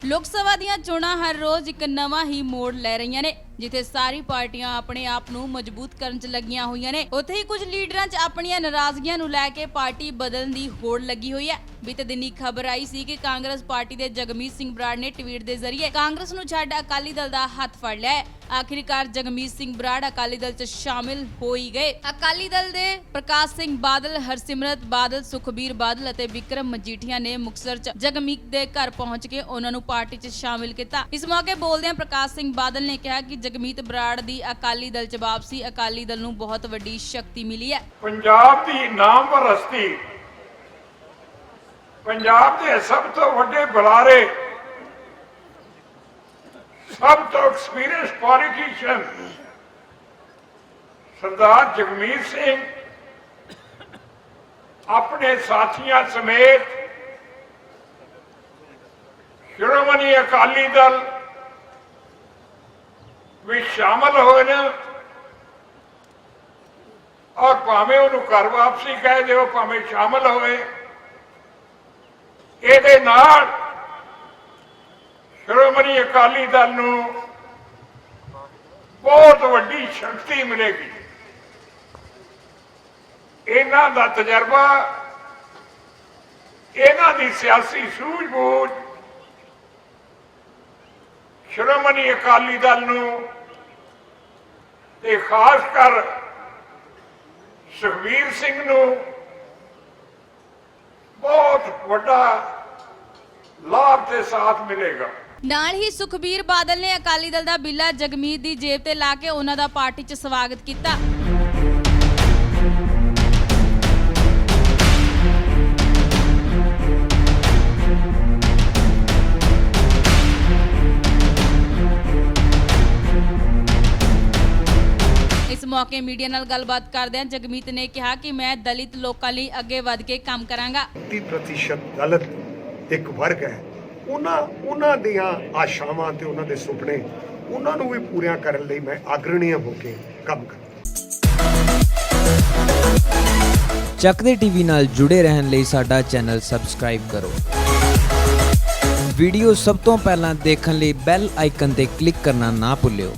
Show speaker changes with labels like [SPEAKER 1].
[SPEAKER 1] ਲੋਕ ਸਭਾ ਦੀਆਂ ਚੋਣਾਂ ਹਰ ਰੋਜ਼ ਇੱਕ ਨਵਾਂ ਹੀ ਮੋੜ ਲੈ ਰਹੀਆਂ ਨੇ। ਜਿੱਥੇ ਸਾਰੀ ਪਾਰਟੀਆਂ ਆਪਣੇ ਆਪ ਨੂੰ ਮਜ਼ਬੂਤ ਕਰਨ 'ਚ ਲੱਗੀਆਂ ਹੋਈਆਂ ਨੇ, ਉੱਥੇ ਹੀ ਕੁਝ ਲੀਡਰਾਂ 'ਚ ਆਪਣੀਆਂ ਨਾਰਾਜ਼ਗੀਆਂ ਨੂੰ ਲੈ ਕੇ ਪਾਰਟੀ ਬਦਲਣ ਦੀ ਹੋੜ ਲੱਗੀ ਹੋਈ ਹੈ। ਬੀਤੇ ਦਿਨੀ ਖਬਰ ਆਈ ਸੀ ਕਿ ਕਾਂਗਰਸ ਪਾਰਟੀ ਦੇ ਜਗਮੀਤ ਸਿੰਘ ਬਰਾੜ ਨੇ ਟਵੀਟ ਦੇ ਜ਼ਰੀਏ ਕਾਂਗਰਸ ਨੂੰ ਛੱਡ ਅਕਾਲੀ ਦਲ ਦਾ ਹੱਥ ਫੜ ਲਿਆ ਹੈ। ਆਖਿਰਕਾਰ ਜਗਮੀਤ ਸਿੰਘ ਬਰਾੜ ਅਕਾਲੀ ਦਲ 'ਚ ਸ਼ਾਮਿਲ ਹੋ ਹੀ ਗਏ। ਅਕਾਲੀ ਦਲ ਦੇ ਪ੍ਰਕਾਸ਼ ਸਿੰਘ ਬਾਦਲ, ਹਰਸਿਮਰਤ ਬਾਦਲ, ਸੁਖਬੀਰ ਬਾਦਲ ਅਤੇ ਵਿਕਰਮ ਮਜੀਠੀਆ ਨੇ ਮੁਕਤਸਰ 'ਚ ਜਗਮੀਤ ਦੇ ਘਰ ਪਹੁੰਚ ਕੇ ਉਹਨਾਂ ਨੂੰ ਪਾਰਟੀ 'ਚ ਸ਼ਾਮਿਲ ਕੀਤਾ। ਇਸ ਮੌਕੇ ਬੋਲਦਿਆਂ ਪ੍ਰਕਾਸ਼ ਸਿੰਘ ਬਾਦਲ ਨੇ ਕਿਹਾ ਕਿ ਜਗਮੀਤ ਬਰਾੜ ਦੀ ਅਕਾਲੀ ਦਲ 'ਚ ਵਾਪਸੀ, ਅਕਾਲੀ ਦਲ ਨੂੰ ਬਹੁਤ ਵੱਡੀ ਸ਼ਕਤੀ ਮਿਲੀ ਹੈ।
[SPEAKER 2] ਪੰਜਾਬ ਦੀ ਨਾਮਵਰ ਹਸਤੀ, ਪੰਜਾਬ ਦੇ ਸਭ ਤੋਂ ਵੱਡੇ ਬੁਲਾਰੇ, ਸਭ ਤੋਂ ਐਕਸਪੀਰੀਅੰਸ ਪੋਲੀਟੀਸ਼ੀਅਨ ਸਰਦਾਰ ਜਗਮੀਤ ਸਿੰਘ, ਆਪਣੇ ਸਾਥੀਆਂ ਸਮੇਤ ਸ਼੍ਰੋਮਣੀ ਅਕਾਲੀ ਦਲ ਵੀ ਸ਼ਾਮਲ ਹੋਏ ਨੇ। ਔਰ ਭਾਵੇਂ ਉਹਨੂੰ ਘਰ ਵਾਪਸੀ ਕਹਿ ਦਿਓ, ਭਾਵੇਂ ਸ਼ਾਮਲ ਹੋਏ ਇਹਦੇ ਨਾਲ ਸ਼੍ਰੋਮਣੀ ਅਕਾਲੀ ਦਲ ਨੂੰ ਬਹੁਤ ਵੱਡੀ ਸ਼ਕਤੀ ਮਿਲੇਗੀ। ਇਹਨਾਂ ਦਾ ਤਜਰਬਾ, ਇਹਨਾਂ ਦੀ ਸਿਆਸੀ ਸੂਝ-ਬੂਝ ਸ਼੍ਰੋਮਣੀ ਅਕਾਲੀ ਦਲ ਨੂੰ ਤੇ ਖਾਸ ਕਰ ਸੁਖਬੀਰ ਸਿੰਘ ਨੂੰ ਬਹੁਤ ਵੱਡਾ ਲਾਭ ਤੇ ਸਾਥ ਮਿਲੇਗਾ।
[SPEAKER 1] ਨਾਲ ਹੀ ਸੁਖਬੀਰ ਬਾਦਲ ਨੇ ਅਕਾਲੀ ਦਲ ਦਾ ਬਿੱਲਾ ਜਗਮੀਤ ਦੀ ਜੇਬ ਤੇ ਲਾ ਕੇ ਉਹਨਾਂ ਦਾ ਪਾਰਟੀ 'ਚ ਸਵਾਗਤ ਕੀਤਾ। ਮੌਕੇ ਮੀਡੀਆ ਨਾਲ ਗੱਲਬਾਤ ਕਰਦਿਆਂ ਜਗਮੀਤ ਨੇ ਕਿਹਾ ਕਿ ਮੈਂ ਦਲਿਤ ਲੋਕਾਂ ਲਈ ਅੱਗੇ ਵਧ ਕੇ ਕੰਮ ਕਰਾਂਗਾ।
[SPEAKER 3] 30% ਦਲਿਤ ਇੱਕ ਵਰਗ ਹੈ। ਉਹਨਾਂ ਉਹਨਾਂ ਦੀਆਂ ਆਸ਼ਾਵਾਂ ਤੇ ਉਹਨਾਂ ਦੇ ਸੁਪਨੇ ਉਹਨਾਂ ਨੂੰ ਵੀ ਪੂਰੀਆਂ ਕਰਨ ਲਈ ਮੈਂ ਆਗਰਣੀय ਹੋ ਕੇ ਕੰਮ ਕਰਾਂ
[SPEAKER 4] ਚੱਕਦੇ ਟੀਵੀ ਨਾਲ ਜੁੜੇ ਰਹਿਣ ਲਈ ਸਾਡਾ ਚੈਨਲ ਸਬਸਕ੍ਰਾਈਬ ਕਰੋ। ਵੀਡੀਓ ਸਭ ਤੋਂ ਪਹਿਲਾਂ ਦੇਖਣ ਲਈ ਬੈਲ ਆਈਕਨ ਤੇ ਕਲਿੱਕ ਕਰਨਾ ਨਾ ਭੁੱਲਿਓ।